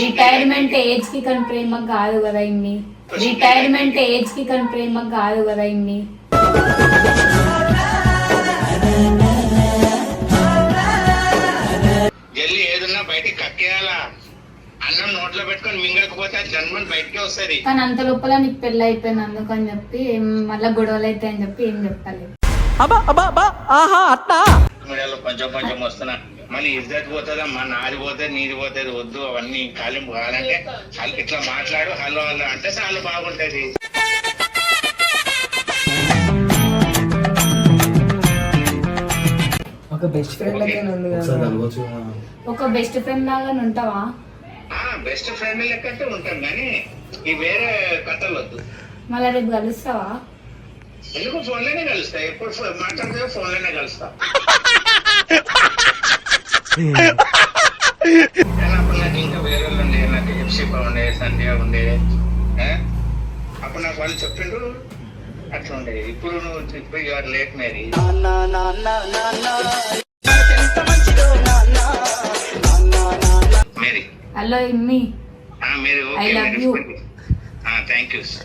Retirement ఏజ్కి కానీ ప్రేమ కాదు కదా ఇన్ని రిటైర్మెంట్ ఏజ్కి కానీ ప్రేమ కాదు కదా ఇన్ని జల్లి ఏదన్నా బయటికి కక్కేయాలా? అన్నం నోట్లో పెట్టుకొని మింగకపోతే జన్మని బయటికే వస్తుంది. కానీ అంత లోపల నీకు పెళ్ళి అయిపోయింది అందుకని చెప్పి ఏం- మళ్ళా గొడవలు అవుతాయి అని చెప్పి ఏం చెప్పలేదు. మీడియాలో కొంచెం కొంచెం వస్తున్నా. మళ్ళీ ఇద్దరు పోతుందమ్మా నాది పోతుంది నీది పోతుంది వద్దు అవన్నీ కాలింపు కావాలంటే ఇట్లా మాట్లాడు హలో హలో అంటే చాలా బాగుంటది. ఒక బెస్ట్ ఫ్రెండ్ లెక్క ఉంది కదా. ఒక బెస్ట్ ఫ్రెండ్ లాగా ఉంటావా? ఆ బెస్ట్ ఫ్రెండ్ లెక్కంటే ఉంటాం కానీ ఈ వేరే కథలు వద్దు. మళ్ళీ రేపు కలుస్తావా? ఎందుకు? ఫోన్లోనే కలుస్తా. ఎప్పుడు మాట్లాడితే ఫోన్లోనే కలుస్తా. కానీ అప్పుడు నాకు ఇంకా వేరే వాళ్ళు ఉండే నాకు ఎఫ్సిపా ఉండే సంధ్య ఉండే? అప్పుడు నాకు వాళ్ళు చెప్పిండ్రు అట్లా ఇప్పుడు నువ్వు ఇప్పుడు your late marry Mary hello Immi ఆ, మీరు I okay love you. Thank you so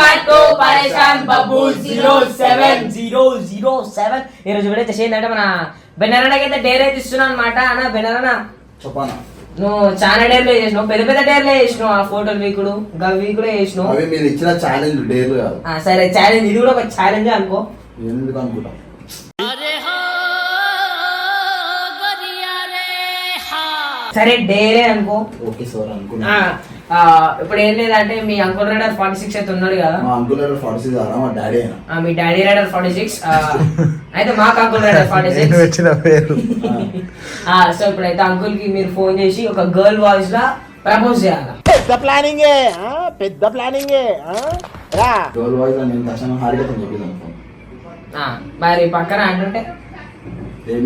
welcome back to Pareshan Babbu zero seven. Zero zero seven. ఈ రోజు వీడియో వచ్చేసి ఏంటంటే మన బెనరనకి అయితే డేర్ అయితే ఇస్తున్నాను అనమాట అన్న బెనరన చెప్పానా? నువ్వు చాలా డేర్లు చేసినావు. పెద్ద పెద్ద డేర్లే చేసినావు ఆ ఫోటోలు వీకుడు ఇంకా వీకుడు చేసినావు. అవి మీరు ఇచ్చిన ఛాలెంజ్ డేలు కాదు. ఆ, సరే ఛాలెంజ్ ఇది కూడా ఒక ఛాలెంజ్ అనుకో. ఎందుకు అనుకుంటాం? సరే డేరే అనుకో. ఓకే సార్ అనుకున్నా. ఆ, ఇప్పుడు ఏం లేదంటే మీ అంకుల్ రైడర్ ఫార్టీ సిక్స్ అయితే ఉన్నాడు కదా. మా అంకుల్ ఫార్టీ సిక్స్ మా డాడీ అయినా. ఆ, మీ డాడీ రైడర్ ఫార్టీ సిక్స్ అయితే మాకు అంకుల్ రైడర్ ఫార్టీ సిక్స్ వచ్చిన పేరు. సో ఇప్పుడైతే అంకుల్కి మీరు ఫోన్ చేసి ఒక గర్ల్ వాయిస్ లా ప్రపోజ్ చేయాలి? పెద్ద ప్లానింగే ఆ? పెద్ద ప్లానింగే ఆ? రా. డోర్ వాయిస్ నేను తక్షణం హారికతో మరి పక్కన అంటుంటే ఏం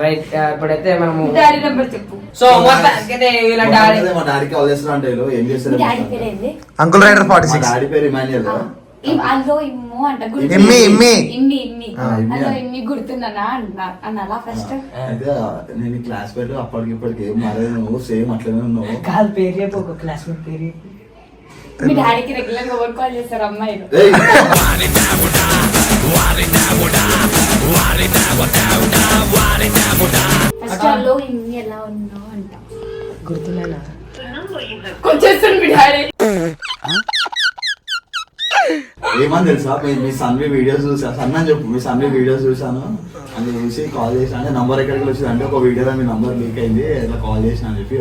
రైట్ ఇప్పుడైతే మనము డాడీ నెంబర్ చెప్పు. సో మొత్తానికైతే వీళ్ళ డాడీ మా డాడీకి కాల్ చేస్తున్నా అంటే వీళ్ళు ఏం మీ చేస్తారు డాడీ పేరు ఏంది అంకుల్ రైడర్ ఫార్టీ మా సిక్స్ డాడీ పేరు ఇమాన్యుయల్ కదా? ఇమ్- అందులో ఇమ్ము అంట గుర్తు- ఇమ్మి, ఇమ్మి. ఇమ్మి. ఇమ్మి ఆ, ఇమ్మి. అందులో ఇమ్మి గుర్తుందనా అన్నా అన్నాలా ఫస్ట్ అయితే నేను క్లాస్ పెట్టి అప్పటికి ఇప్పటికి ఏం మారేది నువ్వు సేమ్ అట్లనే ఉన్నావు. కాదు పేరు చెప్పు ఒక క్లాస్మేట్ పేరు చెప్పు. మీ డాడీకి రెగ్యులర్గా ఎవరు కాల్ చేస్తారు అమ్మాయిలు. ఫస్ట్ అందులో ఇమ్మి ఎలా ఉన్నావు అంట. గుర్తున్నానా కొంచెం మీ డాడీ. ఏమని తెలుసా? మీ- మీ సన్వి వీడియోస్ చూసా. సన్న చెప్పు మీ సన్వి వీడియోస్ చూసాను. అని చూసి కాల్ చేసిన. అంటే నంబర్ ఎక్కడికి వచ్చింది? అంటే ఒక వీడియోలో మీ నంబర్ లీక్ అయింది. ఇట్లా కాల్ చేసిన అని చెప్పి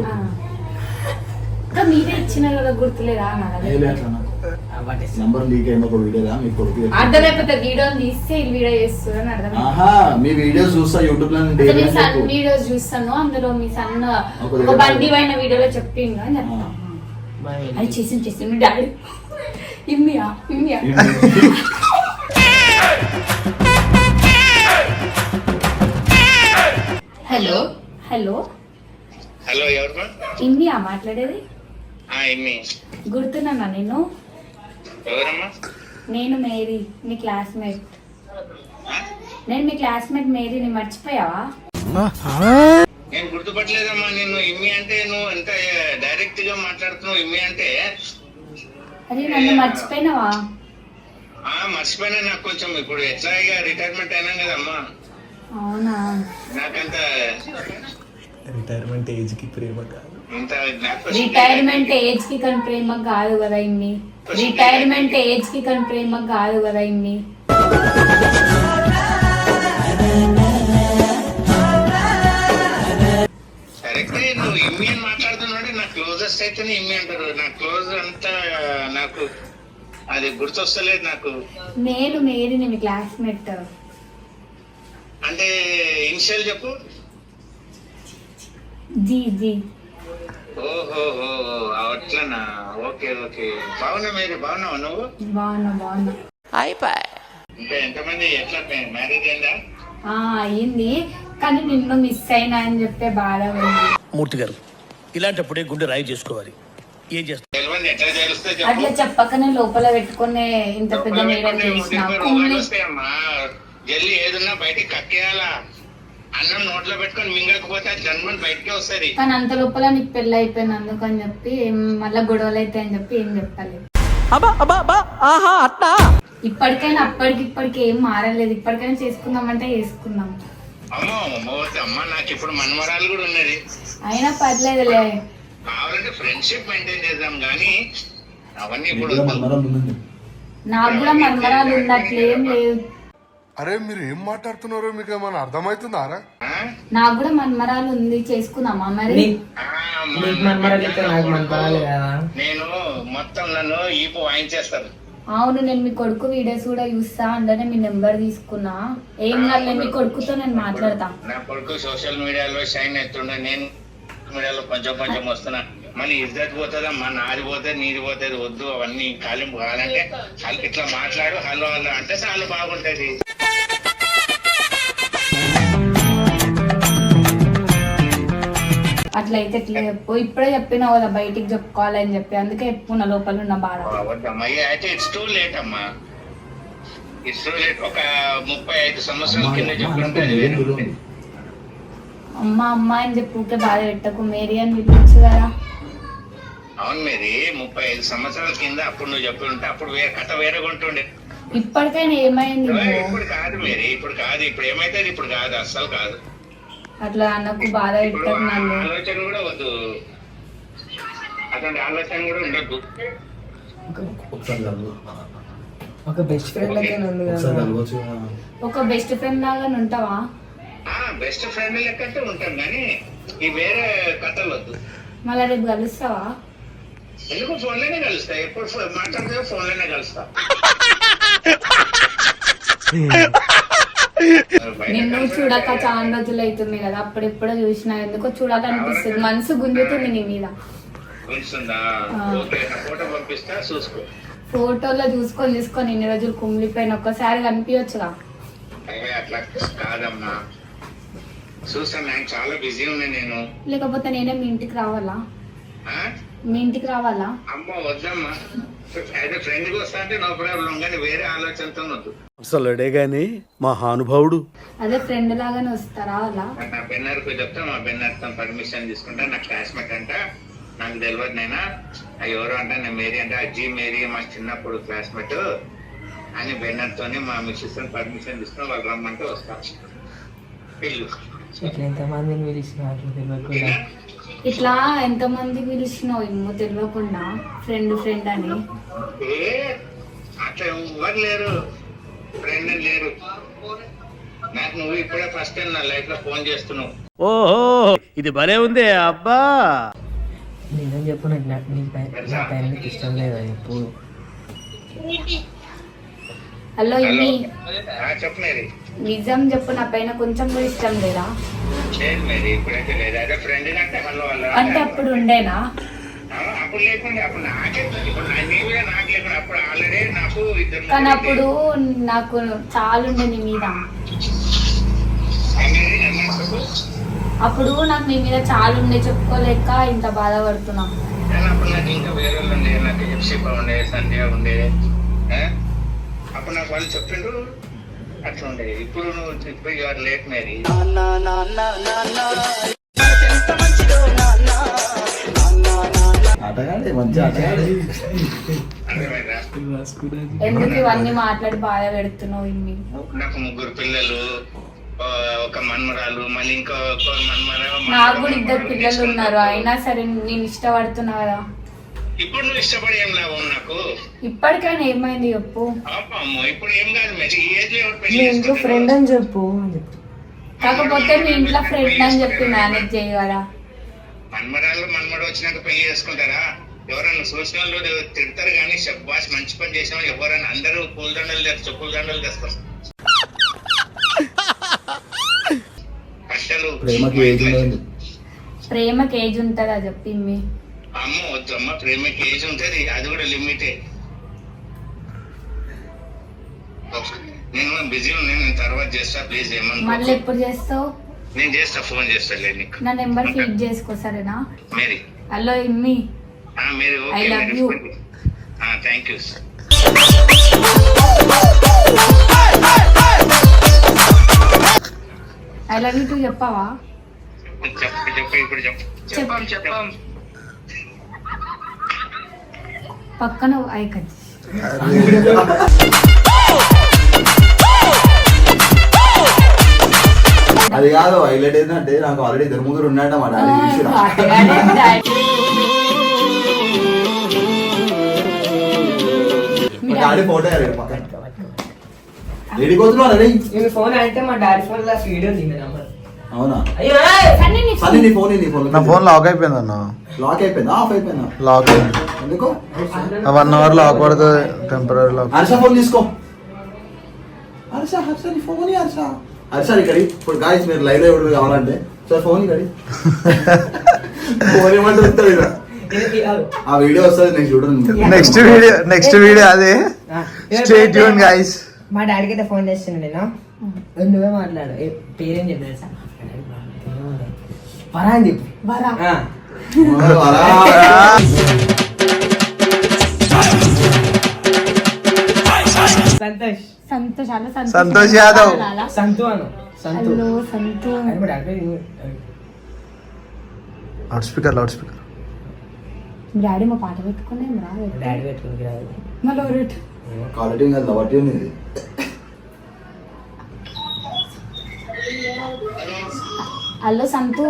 ఇచ్చిన కదా గుర్తులేదా నంబర్ లీక్ ఒక మీ కొడుకు వీడియో తీస్తే ఈ వీడియో చేస్తుందని అర్థం ఆహా మీ వీడియోస్ చూస్తా యూట్యూబ్లో మీ సన్. వీడియోస్ చూస్తాను అందులో మీ సన్న ఒక బండి పైన వీడియోలో చెప్పిండు అని చెప్తా. అది చేసి చేసి మీ డాడీ. ఇమ్మియా? ఇమ్మియా? Hello hello. హలో ఎవరు? ఇమ్మియా మాట్లాడేది? గుర్తున్నానా నేను నేను మేరీ మీ క్లాస్మేట్? నేను మీ క్లాస్మేట్ మేరీని మర్చిపోయావా? నేను గుర్తుపట్టలేదమ్మా నేను ఇమ్మి అంటే నువ్వు ఎంత డైరెక్ట్గా మాట్లాడుతున్నావు ఇమ్మి అంటే? అరే నన్ను మర్చిపోయినావా? ఆ మర్చిపోయినా నాకు కొంచెం ఇప్పుడు ఎట్లా ఇక రిటైర్మెంట్ అయినాం కదమ్మా. అవునా? నాకంత రిటైర్మెంట్ ఏజ్కి ప్రేమ కాదు. రిటైర్మెంట్ ఏజ్కి కానీ ప్రేమ కాదు కదా ఇన్ని. రిటైర్మెంట్ ఏజ్కి కానీ ప్రేమ కాదు కదా ఇన్ని. కరెక్టే నువ్వు ఇమ్మి అని మాట్లాడుతున్నాడు నా క్లోజెస్ట్ అయితేనే ఇమ్మి అంటారు నా క్లోజ్ అంతా నాకు అది గుర్తొస్తలేదు నాకు. నేను మేరీని మీ క్లాస్మేట్ అంటే ఇనిషియల్ చెప్పు. జీ జీ. ఓహో అట్లనా? Okay okay. బాగున్నా మీరు బాగున్నావా నువ్వు? బాగున్నా బాగున్నా. ఇంకా ఎంతమంది ఎట్లా మ్యారేజ్ అయిందా? ఆ, అయ్యింది కానీ నిన్ను మిస్ అయినా అని చెప్పే బాధ ఉంది. మూర్తి గారు ఇలాంటప్పుడే గుండె రాయి చేసుకోవాలి. ఏం తెలుస్తే అట్లా చెప్పకనే లోపల పెట్టుకునే ఇంత పెద్ద నేరం చేసిన. జల్లి ఏదున్నా బయటికి కక్కేయాలా? అన్నం నోట్లో పెట్టుకొని మింగకపోతే జన్మని బయటకే వస్తుంది. కానీ అంత లోపల నీకు పెళ్ళి అయిపోయినందుకు అని చెప్పి ఏం మళ్ళీ గొడవలు అయితే అని చెప్పి ఏం చెప్పలేదు. ఇప్పటికైనా అప్పటికి ఇప్పటికి ఏం మారలేదు. ఇప్పటికైనా చేసుకుందామంటే చేసుకుందాం. అమ్మో అమ్మో అమ్మ నాకు ఇప్పుడు మనమరాలు కూడా ఉన్నది. అయినా పర్లేదులే. కావాలంటే ఫ్రెండ్షిప్ మెయింటైన్ చేద్దాం కానీ అవన్నీ ఇప్పుడు నాకు కూడా మన్మరాలు ఉంది అట్లేం లేదు. అరే మీరు ఏం మాట్లాడుతున్నారో మీకు ఏమైనా అర్థమవుతుందారా? ఆ? నాకు కూడా మన్మరాలు ఉంది చేసుకుందామా మరి? నాకు కదా. నేను మొత్తం నన్ను ఈపు వాయించేస్తాను. అవును నేను మీ కొడుకు వీడియోస్ కూడా చూస్తా అంటే మీ నెంబర్ తీసుకున్నా. ఏం కాదు మీ కొడుకుతో నేను మాట్లాడతా. నా కొడుకు సోషల్ మీడియాలో షైన్ అవుతుండే నేను మీడియాలో కొంచెం కొంచెం వస్తున్నా. మళ్ళీ ఇద్దరు పోతుందమ్మా నాది పోతుంది నీది పోతుంది వద్దు అవన్నీ కాలింపు కావాలంటే హల్- ఇట్లా మాట్లాడు హలో హలో అంటే చాలా బాగుంటది. అట్లయితే ఎట్లా చెప్పు. ఇప్పుడే చెప్పినావు కదా బయటికి చెప్పుకోవాలని చెప్పి. అందుకే చెప్పు నా లోపల ఉన్న బాధ. అయితే ఇట్స్ టూ లేట్ అమ్మా. ఇట్స్ టూ లేట్ ఒక ముప్పై ఐదు సంవత్సరాల అమ్మ కింద చెప్పుకుంటే? అమ్మ అమ్మ అని చెప్పి బాధ పెట్టకు. మేరీ అని పిలిపించు కదా. అవును మీది ముప్పై ఐదు సంవత్సరాల కింద అప్పుడు నువ్వు చెప్పి ఉంటే అప్పుడు వేరే కథ వేరేగా ఉంటుండే ఇప్పటికైనా ఏమైంది ఇప్పుడు కాదు మీరి ఇప్పుడు కాదు ఇప్పుడు ఏమైతే ఇప్పుడు కాదు అస్సలు కాదు. అట్లా అన్నకు బాధ ఆలోచన కూడా వద్దు. అటువంటి ఆలోచన కూడా ఉండద్దు. ఒక బెస్ట్ ఫ్రెండ్ లెక్క ఉంది. ఒక బెస్ట్ ఫ్రెండ్ లాగా ఉంటావా? ఆ బెస్ట్ ఫ్రెండ్ లెక్కంటే ఉంటాం కానీ ఈ వేరే కథలు వద్దు. మళ్ళీ రేపు కలుస్తావా? ఎందుకు ఫోన్లోనే కలుస్తా? ఎప్పుడు మాట్లాడితే ఫోన్లోనే కలుస్తా. నిన్ను చూడక చాలా రోజులు అవుతుంది కదా అప్పుడెప్పుడో చూసినా ఎందుకో చూడాలనిపిస్తుంది. మనసు గుంజుతుంది నీ మీద. ఫోటోలో చూసుకొని చూసుకొని ఇన్ని రోజులు కుమిలిపోయిన ఒక్కసారి కనిపించచ్చుగా. అయ్యే అట్లా కాదమ్మా. చూస్తాను నేను చాలా బిజీ ఉన్నా నేను. లేకపోతే నేనే మీ ఇంటికి రావాలా? మీ ఇంటికి రావాలా? అమ్మ వద్దమ్మా. అయితే ఫ్రెండ్కి వస్తా అంటే నో ప్రాబ్లం కానీ వేరే ఆలోచనతో వద్దు అసలుడే గాని మహానుభావుడు. అదే ఫ్రెండ్ లాగానే వస్తా రావాలా? నాకు నా బెన్నర్కు చెప్తా మా బెన్నర్ తన పర్మిషన్ తీసుకుంటా. నా క్లాస్మేట్ అంట నాకు తెలియదు నైనా? ఆ ఎవరు అంటే నేను మేరీ అంటే అజ్జి మేరీ మా చిన్నప్పుడు క్లాస్మేట్ అని బెన్నర్ తోని మా మిస్సెస్ పర్మిషన్ తీసుకుని వాళ్ళు రమ్మంటే వస్తా. పిల్లు ఇట్లా ఎంతమందిని పిలిచినారు? ఇట్లా ఎంతమంది పిలిచినావు ఏమో తెలియకుండా ఫ్రెండ్ ఫ్రెండ్ అని. ఏ అట్లా ఎవరు లేరు. ఫ్రెండ్ లేరు. నాకు నువ్వు ఇప్పుడే ఫస్ట్ టైం నా లైఫ్లో ఫోన్ చేస్తున్నావు. ఓహో ఇది భలే ఉందే అబ్బా. నిజం చెప్పు నాకు నా- ఇష్టం లేదా చెప్పు. హలో చెప్పు మేరీ. నిజం చెప్పు నా పైన కొంచెం కూడా ఇష్టం లేదా? అంటే అప్పుడు ఉండేనా? కానీ అప్పుడు నాకు చాలా ఉండే నీ మీద. అప్పుడు నాకు నీ మీద చాలా ఉండే చెప్పుకోలేక ఇంత బాధపడుతున్నా. కానీ అప్పుడు నాకు ఇంకా వేరే వాళ్ళు ఉండే నాకు ఎఫ్సీపా ఉండే సంధ్య ఉండే ఆ? అప్పుడు నాకు వాళ్ళు చెప్పిండ్రు. అట్లా ఉండే ఇప్పుడు నువ్వు ఇప్పుడు యువర్ లేట్ మేరీ ఆటగాడే మంచి ఆటగాడే అర్థమైందా ఎందుకు ఇవన్నీ మాట్లాడి బాధ పెడుతున్నావు ఇన్ని? నాకు ముగ్గురు పిల్లలు ఒక మన్మరాలు మళ్ళీ ఇంకో ఇంకో మన్మర నాకు కూడా ఇద్దరు పిల్లలు ఉన్నారు. అయినా సరే నేను ఇష్టపడుతున్నా కదా. ఇప్పుడు నువ్వు ఇష్టపడి ఏం లాభం నాకు? ఇప్పటికైనా ఏమైంది చెప్పు. అమ్మో ఇప్పుడు ఏం కాదు మీ ఇంట్లో? ఫ్రెండ్ అని చెప్పు అని చెప్పు. కాకపోతే మీ ఇంట్లో ఫ్రెండ్ అని చెప్పి మేనేజ్ చేయగలరా? మన్మరాలు మన్మడు వచ్చినాక పెళ్ళి చేసుకుంటారా? ఎవరన్నా చూసిన వాళ్ళు తిడతారు కానీ షబ్బాస్ మంచి పని చేసిన ఎవరన్నా అందరూ పూలదండలు చెప్పుల దండలు కట్టలు ప్రేమకి ఏజ్ ఉంటుందా చెప్పి మీ అమ్మ వద్దు అమ్మ ప్రేమకి ఏజ్ ఉంటది అది కూడా లిమిటే నేను బిజీ ఉన్నాను నేను తర్వాత చేస్తా ప్లీజ్ మళ్ళీ ఏమన్నా ఎప్పుడు చేస్తావు? నేను చేస్తా ఫోన్ చేస్తాలే నీకు. నా నెంబర్ ఫీడ్ చేసుకో సరేనా? మేరీ. హలో ఇమ్మి. ఆ, మీరు okay love you. Thank you. I love you too చెప్పావా? చెప్పు చెప్పు ఇప్పుడు చెప్పు. చెప్పాం చెప్పాం. పక్కన ఐ కట్ అది కాదు హైలైట్ ఏంటంటే నాకు ఆల్రెడీ ఇద్దరు ముగ్గురు ఉన్నాయంట మా డాడీ చూసిరా? మా డాడీ ఫోటో పక్కన. రెడీ నేను ఫోన్ అంటే మా డాడీ ఫోన్లో వీడియో దిగిన నెంబర్ అవునా? అయ్యో ఏయ్! సరే నీ ఫోన్ నీ ఫోన్. నా ఫోన్ లాక్ అయిపోయింది అన్న లాక్ అయిపోయిందా? ఆఫ్ అయిపోయిందా? లాక్ అయింది. ఎందుకు? వన్ అవర్ లాక్ పడుతుంది టెంపరీ లాక్. హర్ష ఫోన్ తీసుకో. హర్ష హర్ష నీ ఫోన్ హర్ష. హర్ష ఇక్కడ ఇప్పుడు గాయస్ మీరు లైవ్లో ఎవరు కావాలంటే సార్ ఫోన్ ఇక్కడ ఫోన్ ఏమంటే ఇక్కడ. ఆ వీడియో వస్తుంది నెక్స్ట్ చూడండి నెక్స్ట్ వీడియో నెక్స్ట్ వీడియో అదే. ఆ, స్టే ట్యూన్ గైస్ మా డాడీకి అయితే ఫోన్ చేస్తున్నా నేను. నువ్వే మాట్లాడు ఏ, పేరేం చెప్పాను పరా అని చెప్పు వరా ఆ. సంతోష్ సంతోష్ అలా సంతోష్ యాదవ్. సంతు అను. Santu. Hello Santu. Loud speaker loud speaker daddy మా పాట పెట్టుకునే డాడీ పెట్టుకుంది రాదు మళ్ళీ ఒకటి. క్వాలిటీ కాదు ఉంది. ఇది hello Santu.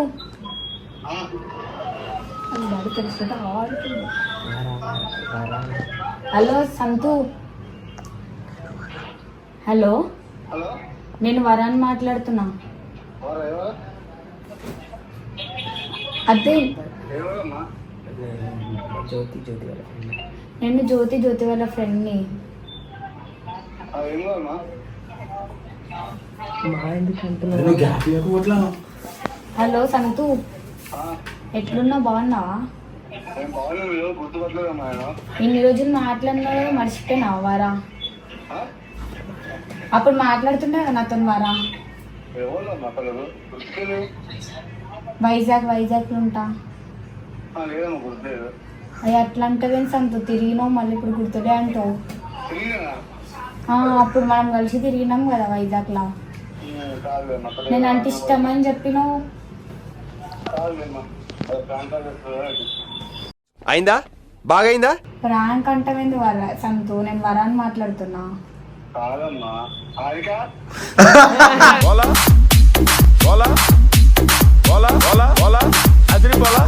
Hello Santu. Hello. నేను వరాన్ని మాట్లాడుతున్నా. అదే. జ్యోతి జ్యోతి వాళ్ళ friend. నేను జ్యోతి జ్యోతి వాళ్ళ ఫ్రెండ్ని మా ఎందుకు హలో సంతు. ఎట్లున్నావు? బాగున్నావా? ఇన్ని రోజులు మాట్లాడినా మర్చిపోయినావా వారా? అప్పుడు మాట్లాడుతుండే కదా నాతో వారా? వైజాగ్ వైజాగ్ ఉంటా. అయ్యి అట్లా అంటే సంతు? తిరిగినావు మళ్ళీ ఇప్పుడు గుర్తుడే అంటావు. అప్పుడు మనం కలిసి తిరిగినాం కదా వైజాగ్లో. నేను అంటే ఇష్టం అని చెప్పినావు. అయిందా? బాగైందా ప్రాంక్ అంటమేంది వర సంతు నేను వరాన్ని మాట్లాడుతున్నా. ఓలా ఓలా ఓలా ఓలా ఓలా అదిరి పోలా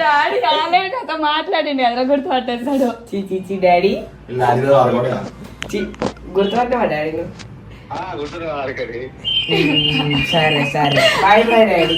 డాడీ ఆల్రెడీ నాతో మాట్లాడింది ఎదురు గుర్తుపట్టేస్తాడు చీ చీ చీ డాడీ. డాడీ నువ్వు? సరే సరే బాయ్ బాయ్ డాడీ